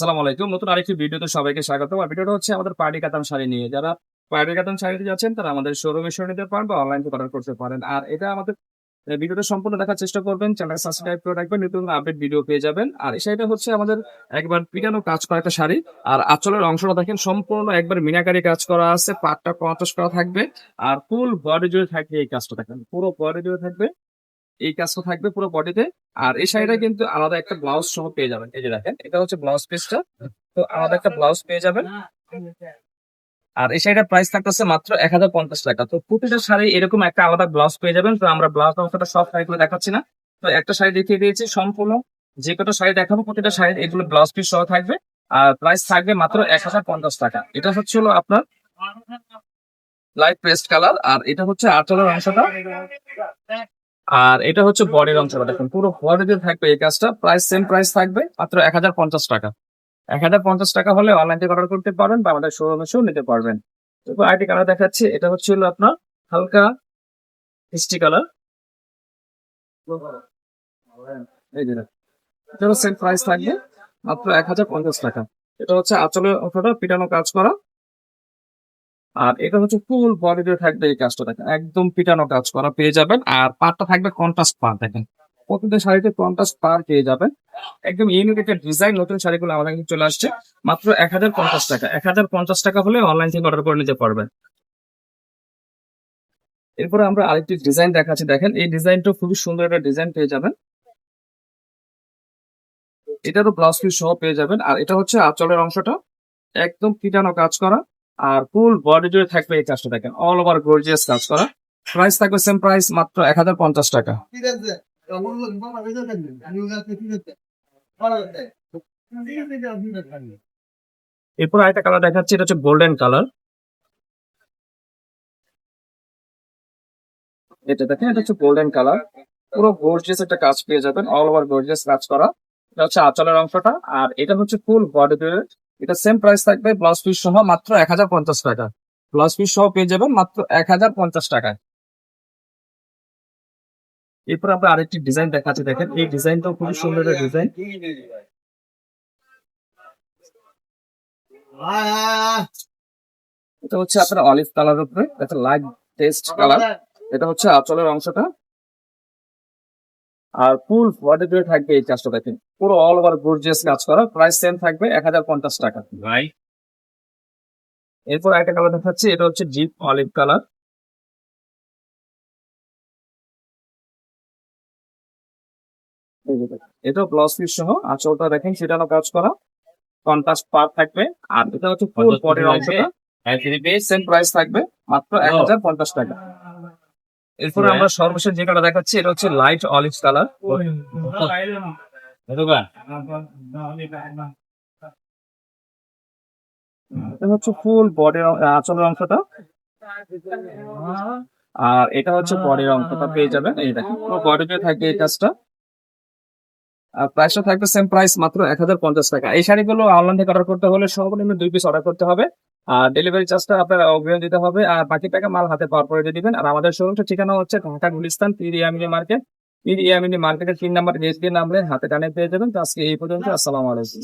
আসসালামু আলাইকুম। নতুন আরেকটি ভিডিওতে সবাইকে স্বাগত আর ভিডিওটা হচ্ছে আমাদের পার্টি কাতান শাড়ি নিয়ে। যারা পার্টি কাতান শাড়িতে যাচ্ছেন, তারা আমাদের শোরুমে শুনে নিতে পারেন বা অনলাইন থেকে অর্ডার করতে পারেন। আর এটা আমাদের ভিডিওটা সম্পূর্ণ দেখার চেষ্টা করবেন। চ্যানেল সাবস্ক্রাইব করে রাখবেন, নতুন আপডেট ভিডিও পেয়ে যাবেন। আর এই শাড়িটা হচ্ছে আমাদের একবার পিটানো কাজ করা একটা শাড়ি। আর আঁচলের অংশটা দেখেন, সম্পূর্ণ একবার মিনাকারি কাজ করা আছে। পাটটা কন্ট্রাস্ট করা থাকবে। আর ফুল বডি জুড়ে থাকবে এই কাজটা। দেখেন, পুরো বডি জুড়ে থাকবে। এই কাজটা থাকবে পুরো বডিতে আর এই শাড়িটা কিন্তু আলাদা একটা ব্লাউজ সহ পেয়ে যাবেন। এই যে দেখেন এটা হচ্ছে ব্লাউজ পিসটা তো আলাদা একটা ব্লাউজ পেয়ে যাবেন। আর এই শাড়িটার প্রাইস থাকতেছে মাত্র এক হাজার পঞ্চাশ টাকা। তো প্রতিটা শাড়ি এরকম একটা আলাদা ব্লাউজ পেয়ে যাবেন। তো আমরা ব্লাউজ অংশটা সব শাড়িগুলো দেখাচ্ছি না। তো একটা শাড়ি দেখিয়ে দিয়েছি সম্পূর্ণ। যে কটা শাড়ি দেখাবো প্রতিটা শাড়ি এগুলো ব্লাউজ পিস সহ থাকবে। আর প্রাইস থাকবে মাত্র এক হাজার পঞ্চাশ টাকা। এটা হচ্ছে হলো আপনার লাইট পেস্ট কালার আর এটা হচ্ছে আঁচলের অংশটা। আর এটা হচ্ছে বডির অংশটা, দেখুন, পুরো বডিতে থাকবে এই কাজটা, প্রাইস সেম প্রাইস থাকবে, মাত্র এক হাজার পঞ্চাশ টাকা। এক হাজার পঞ্চাশ টাকা হলে অনলাইন থেকে অর্ডার করতে পারবেন বা আমাদের শোরুমে শো নিতে পারবেন। এরপর আইটি কালার দেখাচ্ছি, এটা হচ্ছে হলো আপনার হালকা মিষ্টি কালার এই যে সেম প্রাইস থাকবে, মাত্র এক হাজার পঞ্চাশ টাকা। এটা হচ্ছে আঁচলের অংশটা, পিটানো কাজ করা। আর এটা হচ্ছে ফুল বডিতে থাকবে এই কাজটা দেখেন। একদম পিটানো কাজ করা পেয়ে যাবেন। আর পাটটা থাকবে কন্ট্রাস্ট পার দেখেন। প্রতিটা শাড়িতে কন্ট্রাস্ট পার পেয়ে যাবেন। একদম ইউনিক একটা ডিজাইন নতুন শাড়িগুলো আমাদের কাছে চলে আসছে। মাত্র এক হাজার পঞ্চাশ টাকা। এক হাজার পঞ্চাশ টাকা হলে অনলাইন থেকে অর্ডার করে নিতে পারবেন। এরপরে আমরা আরেকটি ডিজাইন দেখাচ্ছি। দেখেন, এই ডিজাইনটা খুবই সুন্দর একটা ডিজাইন পেয়ে যাবেন। এটারও ব্লাউজ পিস সহ পেয়ে যাবেন। আর এটা হচ্ছে আঁচলের অংশটা। একদম পিটানো কাজ করা। আর ফুল বডি জুড়ে থাকবে এই কাজটা দেখেন। অল ওভার গর্জিয়াস কাজ করা। প্রাইস থাকবে সেম প্রাইস মাত্র এক হাজার পঞ্চাশ টাকা। এরপর আরেকটা কালার দেখাচ্ছি, এটা হচ্ছে গোল্ডেন কালার এটা দেখেন, এটা হচ্ছে গোল্ডেন কালার পুরো গর্জিয়াস একটা কাজ পেয়ে যাবেন। অল ওভার গর্জিয়াস কাজ করা। এটা হচ্ছে আঁচলের অংশটা। আর এটা হচ্ছে ফুল বডি এটা সেম প্রাইস থাকবে ব্লাউজ পিস সহ মাত্র এক হাজার পঞ্চাশ টাকা। ব্লাউজ পিস সহ পেয়ে যাবেন মাত্র এক হাজার পঞ্চাশ টাকায়। এরপর আমরা আরেকটি ডিজাইন দেখাচ্ছি, দেখেন, এই ডিজাইনটাও খুবই সুন্দর ডিজাইন এটা হচ্ছে আপনার অলিভ কালার উপরে, এটা লাইট টেস্ট কালার এটা হচ্ছে আঁচলের অংশটা। আর ফুল বডি জুড়ে থাকবে এই কাজটা দেখেন পুরো অল ওভার গর্জিয়াস কাজ করা। প্রাইস সেম থাকবে এক হাজার পঞ্চাশ টাকা। ভাই। এরপর একটা কালার দেখাচ্ছি এটা হচ্ছে ডিপ অলিভ কালার এটা ব্লাউজ পিস সহ আঁচলটা দেখেন সেটারও কাজ করা। কন্ট্রাস্ট পার থাকবে। আর এটা হচ্ছে ফুল বডির অংশটা। সেম প্রাইস থাকবে মাত্র এক হাজার পঞ্চাশ টাকা। এরপরে। আমরা সর্বশেষ যে কালার দেখাচ্ছি এটা হচ্ছে লাইট অলিভ কালার এটা হচ্ছে ফুল বডির আঁচলের অংশটা। আর এটা হচ্ছে বডির অংশটা পেয়ে যাবেন। এই দেখেন বডিতে থাকবে এই কাজটা। আর প্রাইসটা থাকবে সেম প্রাইস মাত্র এক হাজার পঞ্চাশ টাকা। এই শাড়িগুলো অনলাইন থেকে অর্ডার করতে হলে সর্বনিম্ন দুই পিস অর্ডার করতে হবে। আর ডেলিভারি চার্জটা আপনার অগ্রিম দিতে হবে। আর বাকি টাকা মাল হাতে পাওয়ার পরে দিবেন। আর আমাদের শোরুমটা ঠিকানা হচ্ছে ঢাকা গুলিস্তান পিরিয়ামিনি মার্কেট। পিরিয়ামিনি মার্কেটের তিন নাম্বার গেট দিয়ে নামলে হাতে টানে পেয়ে যাবেন। তো আজকে এই পর্যন্ত, আসসালামু আলাইকুম।